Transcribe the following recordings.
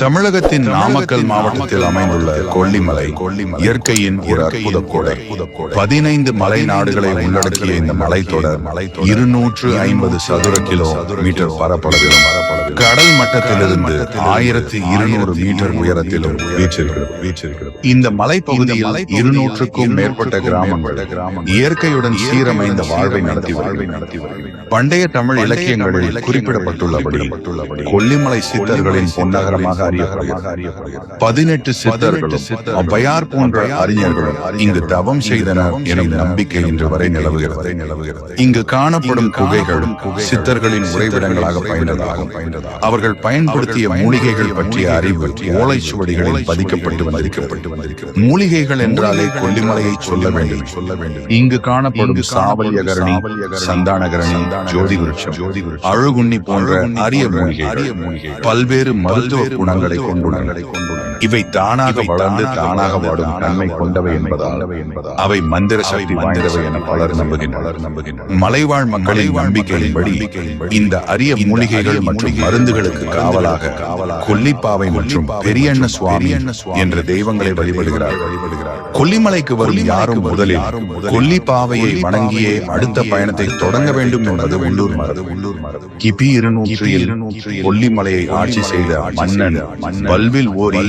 தமிழகத்தின் நாமக்கல் மாவட்டத்தில் அமைந்துள்ள கொல்லிமலை இயற்கையின் ஒரு அற்புத கொடை பதினைந்து மலை நாடுகளை உள்ளடக்கிய இந்த மலைத்தொடர் இருநூற்று ஐம்பது சதுர கிலோ மீட்டர் பரப்பளவிலும் கடல் மட்டத்திலிருந்து ஆயிரத்தி இருநூறு மீட்டர் உயரத்திலும் வீற்றிருக்கிறது. இந்த மலைப்பகுதியில் இருநூற்றுக்கும் மேற்பட்ட கிராமங்கள் இயற்கையுடன் சீரமைந்த வாழ்வை நடத்தி வருகின்றன. பண்டைய தமிழ் இலக்கியங்களில் குறிப்பிடப்பட்டுள்ளபடி கொல்லிமலை சித்தர்களின் பொன்னகரமாக அறியப்படுகிறது. பதினெட்டு சித்தர்களும் ஔவையார் போன்ற அறிஞர்களும் இங்கு தவம் செய்தனர் எனும் நம்பிக்கை இன்று வரை நிலவுகிறது. நிலவுகிறது. இங்கு காணப்படும் குகைகளும் சித்தர்களின் உறைவிடங்களாக பயந்ததாகும் அவர்கள் பயன்படுத்திய மூலிகைகள் பற்றிய அறிவு ஓலைச்சுவடிகளில் பதிக்கப்பட்டு வந்திருக்கப்பட்டு வந்திருக்கிறது. மூலிகைகள் என்றாலே கொல்லிமலையை சொல்ல வேண்டும். சொல்ல வேண்டும். இங்கு காணப்படும் சாவல்யகரணி சந்தானகரணி ஜோதி விருட்சம் ஜோதி அழுகுண்ணி போன்ற அரிய மூலிகை பல்வேறு மருத்துவ குணங்களை கொண்டுள்ளன. இவை தானாக வளர்ந்து தானாக வாடும் தன்மை கொண்டவை என்பதால் அவை மந்திர சக்தி வாய்ந்தவை என பலர் நம்புகின்றனர். மலைவாழ் மக்களின் நம்பிக்கையின்படி இந்த அரிய மூலிகைகள் மற்றும் மருந்துகளுக்கு காவலாக கொல்லிப்பாவை மற்றும் பெரியண்ண சுவாமி என்ற தெய்வங்களை வழிபடுகிறார். கொல்லிமலைக்கு வரும் யாரும் முதலில் கொல்லிப்பாவையை வணங்கியே அடுத்த பயணத்தை தொடங்க வேண்டும் என்பது உள்ளூர் மரபு. உள்ளூர் மரபு. கிபி இருநூற்றில் கொல்லிமலையை ஆட்சி செய்த மன்னன். வல்வில் ஓரி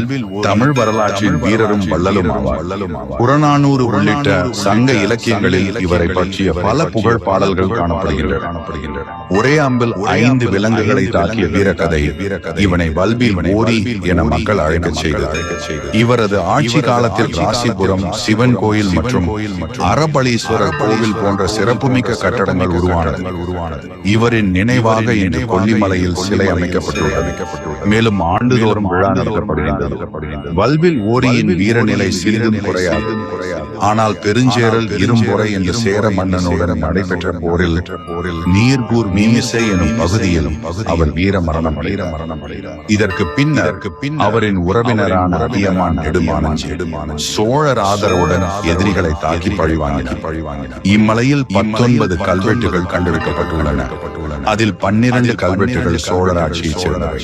தமிழ் வரலாற்றின் வீரரும் வள்ளலும் ஆவார். புறநானூறு உள்ளிட்ட சங்க இலக்கியங்களில் இவரை பற்றிய பல புகழ் பாடல்கள் காணப்படுகின்றன. ஒரே அம்பில் ஐந்து விலங்குகளை தாக்கிய வீரக்கதை இவனை வல்வில் ஓரி என மக்கள் அழைக்கச் செய்தது. இவரது ஆட்சி காலத்தில் ராசிபுரம் சிவன் கோயில் மற்றும் அரபலீஸ்வரர் கோவில் போன்ற சிறப்புமிக்க கட்டடங்கள் உருவானது. இவரின் நினைவாக இன்று கொல்லிமலையில் சிலை அமைக்கப்பட்டுள்ளது. மேலும் ஆண்டுதோறும் விழா நடத்தப்படுகின்றது. வல்வில் ஓரியின் வீரநிலை சிறிதும் குறையாது. ஆனால் பெருஞ்சேரல் இரும்புரை என்ற சேர மன்னனுடன் நடைபெற்ற போரில் நீர்கூர் மீமிசை எனும் பகுதியிலும் அவர் வீர மரணம் மரணம் இதற்கு பின்னர் அவரின் உறவினரான அதியமான் நெடுமானன் சோழர் ஆதரவுடன் எதிரிகளை தாக்கி பழிவாங்கினார். இம்மலையில் பத்தொன்பது கல்வெட்டுகள் கண்டெடுக்கப்பட்டுள்ளன. அதில் பன்னிரண்டு கல்வெட்டுகள் சோழர் ஆட்சியைச் சேர்ந்தவை.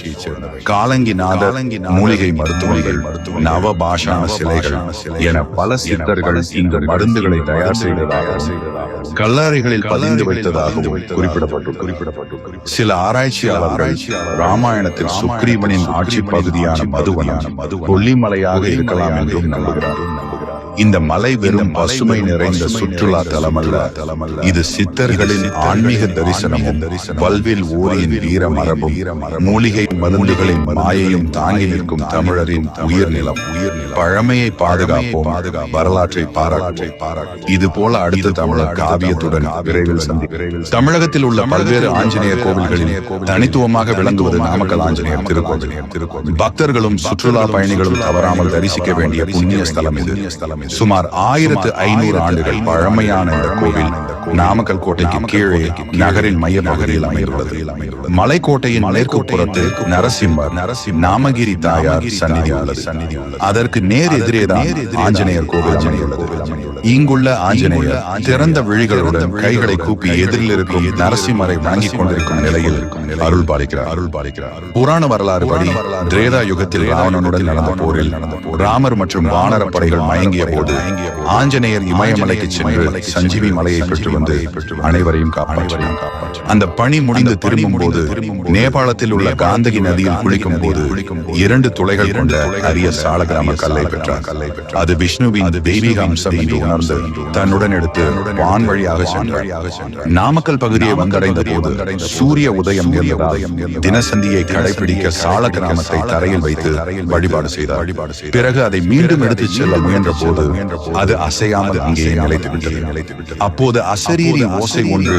காலங்கிநாதர் மூலிகை மருத்துவங்கள் நவ பாஷான சிலைகள் என பல சித்தர்கள் இந்த மருந்துகளை தயார் செய்ததாக கல்லறைகளில் பதிந்து வைத்ததாகவும் குறிப்பிடப்பட்டு குறிப்பிடப்பட்டு சில ஆராய்ச்சியாளர்கள் ராமாயணத்தில் சுக்ரீவனின் ஆட்சி பகுதியான மதுவனம் கொல்லிமலையாக இருக்கலாம் என்றும் நம்புகிறார். இந்த மலை வெறும் பசுமை நிறைந்த சுற்றுலா தலமல்ல. இது சித்தர்களின் ஆன்மீக தரிசனமும். வல்வில் ஊரின் வீர மரபும் மூலிகை மருந்துகளின் மாயையும் தாங்கி நிற்கும் தமிழரின் உயிர் நிலம் பழமையை பாதுகாப்போம். வரலாற்றை பாராட்டை பாராட்டு இது போல அடுத்த தமிழர் காவியத்துடன் விரைவில் சந்தி தமிழகத்தில் உள்ள பல்வேறு ஆஞ்சநேயர் கோவில்களில் தனித்துவமாக விளங்குவது நாமக்கல் ஆஞ்சநேயர் திருக்கோவில். திருக்கோவில். பக்தர்களும் சுற்றுலா பயணிகளும் தவறாமல் தரிசிக்க வேண்டிய புண்ணிய ஸ்தலம் இது. சுமார் ஆயிரத்து ஐநூறு ஆண்டுகள் பழமையான இந்த கோவில் நாமக்கல் கோட்டைக்கு கீழே நகரின் மைய பகுதியில் அமைந்துள்ளது. மலைக்கோட்டையின் மேற்கு புறத்தில் நரசிம்மர் நாமகிரி தாயார் சந்நிதி உள்ளது. அதற்கு நேர் எதிரேதான் ஆஞ்சநேயர் கோவில் அமைந்துள்ளது. இங்குள்ள ஆஞ்சநேயர் திறந்த விழிகளுடன் கைகளை கூப்பி எதிரில் இருக்கும் நரசிம்மரை வணங்கிக் கொண்டிருக்கும் நிலையில் அருள் பாலிக்கிறார். அருள் பாலிக்கிறார். புராண வரலாறு படி திரேதா யுகத்தில் ராவணனுடன் நடந்த போரில் ராமர் மற்றும் வானர படைகள் மயங்கிய போது ஆஞ்சநேயர் இமயமலைக்கு சென்று சஞ்சீவி மலையை பெற்று வந்து அனைவரையும் காப்பாற்றினார் அந்த பணி முடிந்து திரும்பும் போது நேபாளத்தில் உள்ள காந்தகி நதியில் குளிக்கும் போது இரண்டு துளைகள் கொண்ட அரிய சால கிராம கல்லை பெற்றார். அது விஷ்ணுவின் தெய்வீக அம்சம் என்று உணர்ந்து தன்னுடன் எடுத்து வான் வழியாக சென்றார். நாமக்கல் பகுதியை வந்தடைந்த போது சூரிய உதயம் தினசந்தியை கடைபிடிக்க சால கிராமத்தை தரையில் வைத்து வழிபாடு செய்தார். பிறகு அதை மீண்டும் எடுத்துச் செல்ல முயன்ற போது அது அசையாமல் அங்கே நிலைத்து விட்டது அப்போது அசரீரி ஓசை ஒன்று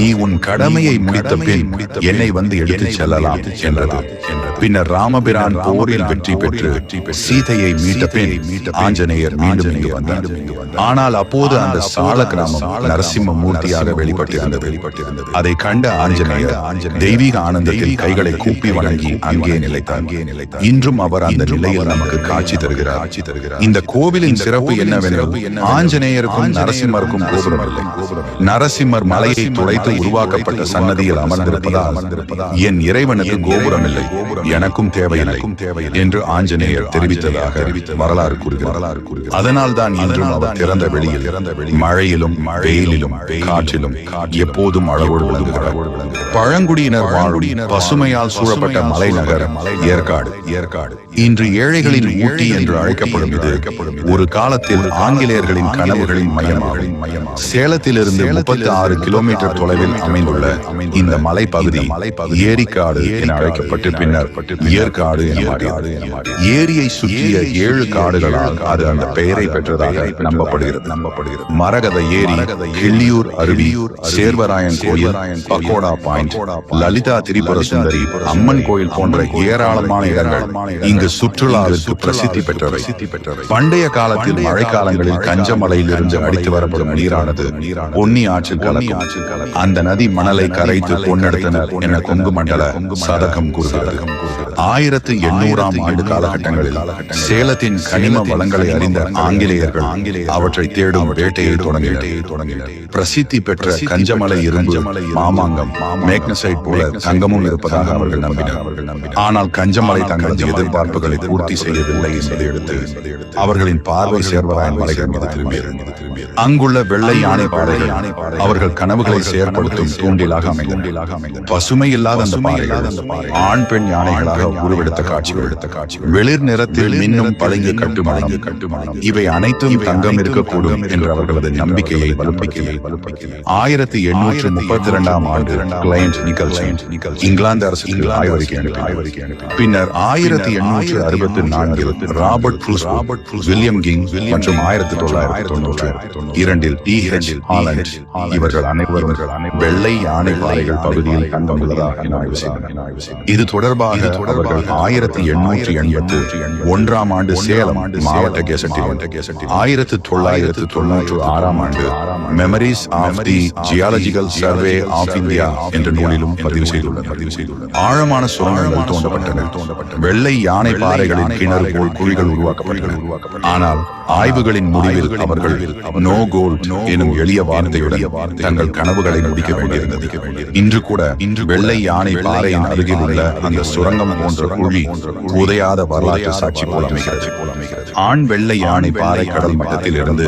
நீ உன் கடமையை முடித்த பின் என்னை வந்து எடுத்துச் செல்லலாம் என்றது. பின்னர் ராமபிரான் போரில் வெற்றி பெற்று சீதையை மீட்ட பின் ஆஞ்சநேயர் மீண்டும் இங்கு வந்தார். ஆனால் அப்போது அந்த சால கிராமம் நரசிம்ம மூர்த்தியாக வெளிப்பட்டிருந்தது. வெளிப்பட்டிருந்தது. அதை கண்ட ஆஞ்சநேயர் தெய்வீக ஆனந்தத்தில் கைகளை கூப்பி வணங்கி அங்கே நிலைத்தார் இன்றும் அவர் அந்த நிலையில் நமக்கு காட்சி தருகிறார். காட்சி தருகிறார். இந்த கோவிலின் சிறப்பு என்னவெனில் ஆஞ்சநேயருக்கும் நரசிம்மருக்கும் கோபுரம் இல்லை நரசிம்மர் மலையை துளைத்து உருவாக்கப்பட்ட சன்னதியில் அமர்ந்திருப்பதால் என் இறைவனுக்கு கோபுரம் இல்லை எனக்கும் தேவையில்லை என்று ஆஞ்சநேயர் தெரிவித்ததாக வரலாறு கூறுகிறது அதனால் தான் இன்றும் அவர் திறந்த வெளியில் மழையிலும் வெயிலிலும் காற்றிலும் எப்போதும் அழகோடு பழங்குடியினர் வாழும் பசுமையால் சூழப்பட்ட மலைநகர் ஏற்காடு ஏற்காடு. இன்று ஏழைகளின் ஊட்டி என்று அழைக்கப்படும் இது ஒரு காலத்தில் ஆங்கிலேயர்களின் கனவுகளின் மையமாகும். சேலத்திலிருந்து முப்பத்தி ஆறு கிலோமீட்டர் தொலைவில் அமைந்துள்ள இந்த மலைப்பகுதி ஏரிக்காடு என அழைக்கப்பட்டு பின்னர் ஏற்காடு என ஏரியை சுற்றிய ஏழு காடுகளால் அது அந்த பெயரை பெற்றதாக நம்பப்படுகிறது. நம்பப்படுகிறது. மரகத ஏரி கிள்ளியூர் அருவியூர் சேர்வராயன் கோயில் பக்கோடா பாயிண்ட் லலிதா திரிபுர சுந்தரி அம்மன் கோயில் போன்ற ஏராளமான இடங்கள் இங்கு சுற்றுலாவிற்கு பிரசித்தி பெற்றவை. பண்டைய காலத்தில் மழைக்காலங்களில் கஞ்சமலையில் இருந்து அடித்து வரப்படும் நீரானது பொன்னி ஆற்றில் கலக்கும். அந்த நதி மணலை கரைத்து பொன்னெடுத்தனர் என கொங்கு மண்டல சதகம் கூறுகிறது. ஆயிரத்து எண்ணூறாம் ஆண்டு காலகட்டங்களில் சேலத்தின் கனிம வளங்களை அறிந்த ஆங்கிலேயர்கள் அவற்றை தேடும் வேட்டையை தொடங்கினர். பிரசித்தி பெற்ற கஞ்சமலை இரும்பு மாமாங்கம் மேக்னசைட் போல தங்கமும் இருப்பதாக அவர்கள் நம்பினர். ஆனால் கஞ்சமலை தங்களது எதிர்பார்ப்புகளை பூர்த்தி செய்யவில்லை என்பதை எடுத்து அவர்களின் பார்வை சேர்வராயன் மலைகள் மீது திரும்பியது. அங்குள்ள வெள்ளை யானை பாறைகள் அவர்கள் கனவுகளை செயற்படுத்தும் தூண்டிலாக அமைந்தன. பசுமை இல்லாத அந்த பாறைகள் ஆண் பெண் யானைகளாக உருவெடுத்த காட்சிகள். எடுத்த காட்சிகள். வெளிர் நிறத்தில் மின்னும் பளிங்கு கட்டுமானம். கட்டுமானம். இவை அனைத்தும் தங்கம் இருக்கக்கூடும் என்ற அவர்களது நம்பிக்கையை வலுப்படுத்தியது. ஆயிரத்தி எண்ணூற்று முப்பத்தி இரண்டாம் ஆண்டு கிளைண்ட் நிக்கல்சன். இங்கிலாந்து அரசுக்கு ஆய்வறிக்கை அனுப்பி பின்னர் ஆயிரத்தி எண்ணூற்று அறுபத்தி நான்கில் ராபர்ட் ப்ரூஸ் வில்லியம் கிங் மற்றும் ஆயிரத்தி தொள்ளாயிரத்தி தொண்ணூற்று இரண்டில் டி ஹெச் ஹாலண்ட் இவர்கள் அனைவரும் வெள்ளை யானை பாறைகள் பகுதியில் தங்கம் உள்ளதாக ஆய்வு செய்தனர். இது தொடர்பாக அவர்கள் ஆயிரத்தி எண்ணூற்றி எண்பத்து ஒன்றாம் ஆண்டு சேலம் மாவட்ட கேசட்டில் ஆயிரத்தி தொள்ளாயிரத்து தொண்ணூற்று ஆறாம் ஆண்டு memories of the geological survey of India என்ற நூலிலும் பதிவு செய்துள்ளனர் பதிவு செய்துள்ளனர். ஆழமான சுரங்கங்கள் தோண்டப்பட்டன வெள்ளை யானை பாறைகளின் கிணறு போல் குழிகள் உருவாக்கப்பட்டன. ஆனால் ஆய்வுகளின் முடிவில் அவர்கள் நோ கோல்ட் எனும் எளிய வார்த்தையுடன் தங்கள் கனவுகளை முடிக்க வேண்டியிருந்தது. இன்று கூட இன்று வெள்ளை யானை பாறையின் அருகில் உள்ள அந்த சுரங்கம் போன்ற குழி உதையாத வரலாற்று சாட்சி போல அமைகிறது. ஆண் வெள்ளை யானை பாறை கடல் மட்டத்தில் இருந்து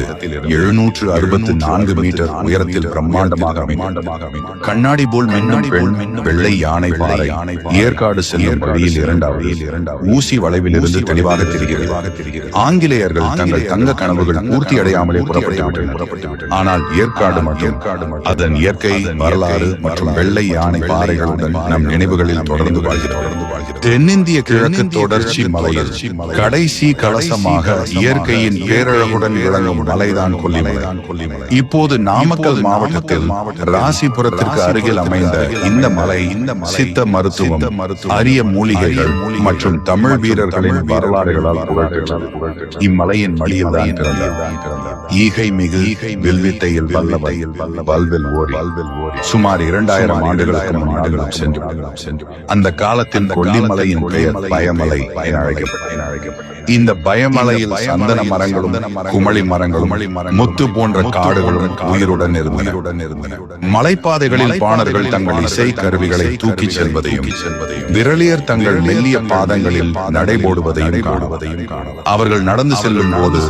எழுநூற்று அறுபத்தி நான்கு மீட்டர் உயரத்தில் பிரம்மாண்டமாக அமைந்துள்ளது கண்ணாடி போல் மின்னும் வெள்ளை யானை பாறை. ஏற்காடு செல்லும் வழியில் இரண்டாவது ஊசி வளைவில் இருந்து தெளிவாக தெரிகிறது. ஆங்கிலேயர்கள் தங்கள் தங்க கனவுகள் பூர்த்தி அடையாமலே புறப்பட்டு ஆனால் ஏற்காடு மட்டும் அதன் இயற்கை வரலாறு மற்றும் வெள்ளை யானை பாறைகளுடன் நம் நினைவுகளில் தொடர்ந்து வாழ்கிறது. தென்னிந்திய கிழக்கு தொடர்ச்சி மலையில் கடைசி கலசமாக இயற்கையின் பேரழகுடன் விளங்கும் மலைதான் கொல்லிமலை. இப்போது நாமக்கல் மாவட்டத்தில் ராசிபுரத்திற்கு அருகில் அமைந்த இந்த மலை சித்த மருத்துவம் அரிய மூலிகைகள் மற்றும் தமிழ் வீரர்களின் வரலாறுகளால் புகழ்பெற்றது இம்மலையின் மடியில் தான் பிறந்தார் ஈகை மிகு வில்வித்தையில் வல்லவையில் வல்வில் ஓரி. சுமார் இரண்டாயிரம் ஆண்டுகளுக்கு முன்னாடுகளும் சென்று சென்று அந்த காலத்தில் கொல்லிமலையின் பெயர் பயமலை இந்த பயமலையில் சந்தன மரங்களும் குமளி மரங்களும் முத்து போன்ற காடுகளும் உயிருடன் இருந்தன. மலைப்பாதைகளில் பாணர்கள் தங்கள் இசை கருவிகளை தூக்கிச் செல்வதையும் விரலியர் தங்கள் மெல்லிய பாதங்களில் நடைபோடுவதையும் காணுவதையும் அவர்கள் நடந்து செல்லும் போது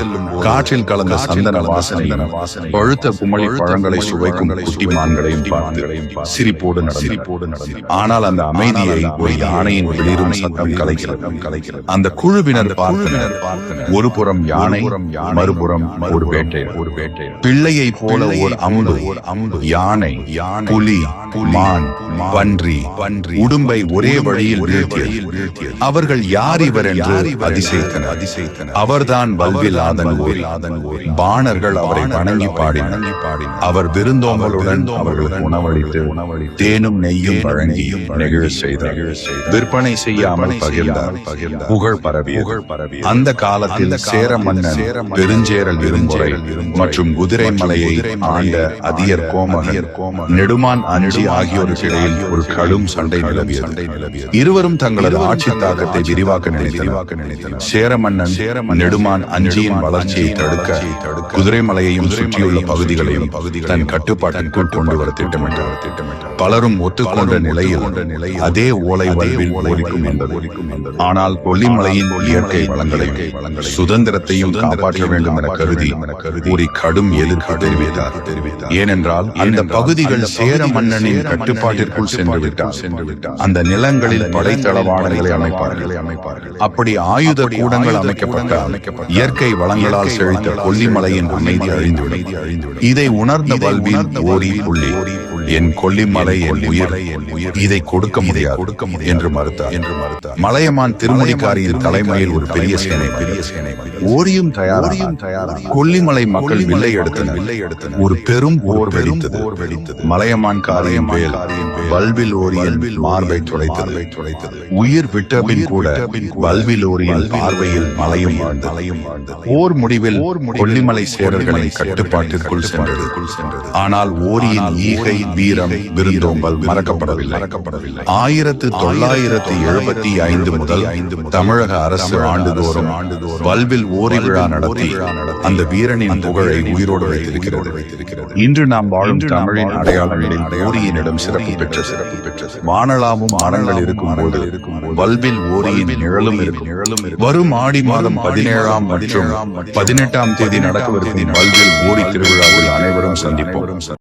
காற்றில் கலந்த சந்தன வாசனை பழுத்த குமளி பழங்களை சுவைக்கும் குட்டி மான்களையும் பார்த்து சிரிப்போடு நடந்து ஆனால் அந்த அமைதியை ஒரு யானையின் வெளிரும் சத்தம் கலைக்கிறது. கலைக்கிறது. அந்த குழுவினர் பார்த்தனர். ஒரு புறம் யானை மறுபுறம் ஒரு வேட்டை. ஒரு வேட்டை. பிள்ளையை போல ஒரு அம்பு ஒரு அம்பு. யானை புலி மான் பன்றி பன்றி. உடும்பை ஒரே வழியில் வீழ்த்தியது. அவர்கள் யார் இவர் என்று அதிசயித்தனர். அதிசயித்தனர். அவர்தான் வல்வில் ஆதன் ஓரி பாணர்கள் அவரை வணங்கி பாடினர். அவர் விருந்தோம்பலுடன் அவர்களுக்கு உணவளித்து தேனும் நெய்யும் வழங்கி நெகிழ செய்தார். விற்பனை செய்யாமல் பகிர்ந்தார். புகழ் பரவி பரவி அந்த காலத்தில் சேர மன்னன் பெருஞ்சேரல் இரும்பொறை மற்றும் குதிரை மலையை ஆண்ட அதியர் கோமகன் நெடுமான் அஞ்சி ஆகியோருக்கு இடையில் ஒரு கடும் சண்டை நிலவியது. இருவரும் தங்களது ஆட்சி தாக்கத்தை விரிவாக்க நினைத்தனர். சேர மன்னன் நெடுமான் அஞ்சியின் வளர்ச்சியை தடுக்க குதிரை மலையையும் சுற்றியுள்ள பகுதிகளையும் தன் கட்டுப்பாட்டிற்குள் கொண்டு வர திட்டமிட்டார். பலரும் ஒத்துக்கொண்ட நிலையில் அதே ஓலை வல்வில் என்பது ஆனால் கொல்லிமலையின் இயற்கை வளங்களையும் சுதந்திரத்தையும் காப்பாற்ற வேண்டும் என கருதி ஒரு கடும் எதிர்ப்பு தெரிவித்தார். ஏனென்றால் அந்த பகுதிகள் சேர மன்னனின் கட்டுப்பாட்டிற்குள் சென்று விட்டார் அந்த நிலங்களில் படைத்தளவாடங்களை அமைப்பார்கள். அப்படி ஆயுத கூடங்கள் அமைக்கப்பட்டால் இயற்கை வளங்களால் செழித்த கொல்லிமலையின் அமைதி அழிந்துவிடும். இதை உணர்ந்த வல்வின் ஓரி புள்ளி. என் கொல்லிமலை என் உயிர். இதை கொடுக்க முடியாது கொடுக்க முடியாது என்று மறுத்தார். என்று மறுத்தார். மலையமான் திருமுடிக்காரியின் தலைமையில் ஒரு பெரிய சேனை பெரிய சேனை ஓரியும் தயாரியும் தயாராக கொல்லிமலை மக்கள் வில்லை எடுத்தனர் வில்லை எடுத்தனர். ஒரு பெரும் போர் வெடித்தது. போர் வெடித்தது. மலையமான் காரியம் வேல். வல்வில் ஓரியல் மார்பை துளைத்தது துளைத்தது உயிர் விட்டபின் கூட வல்வில் ஓரியல் பார்வையில் மலையும் வாழ்ந்து மலையும் வாழ்ந்தது போர் முடிவில் கொல்லிமலை சேரர்களின் கட்டுப்பாட்டிற்குள் சென்றது. ஆனால் ஓரியின் ஈகை வீரம் விருந்தோம்பல் மறக்கப்படவில்லை. மறக்கப்படவில்லை. ஆயிரத்து தொள்ளாயிரத்து எழுபத்தி ஐந்து முதல் தமிழக அரசு ஆண்டுதோறும் ஆண்டுதோறும் வல்வில் ஓரி விழா நடத்தி அந்த வீரனின் புகழை உயிரோடு வைத்திருக்கிறது. இன்று நாம் வாழும் தமிழின் அடையாளங்களில் ஓரியினிடம் சிறப்பு பெற்ற சிறப்பு பெற்ற வானலாமும் மரங்கள் இருக்கும் போது வல்வில் ஓரியின் நிழலும் இருக்கும். நிழலும் வரும் ஆடி மாதம் பதினேழாம் மற்றும் பதினெட்டாம் தேதி நடக்கவிருக்கும் வல்வில் ஓரி திருவிழாவில் அனைவரும் சந்திப்போம்.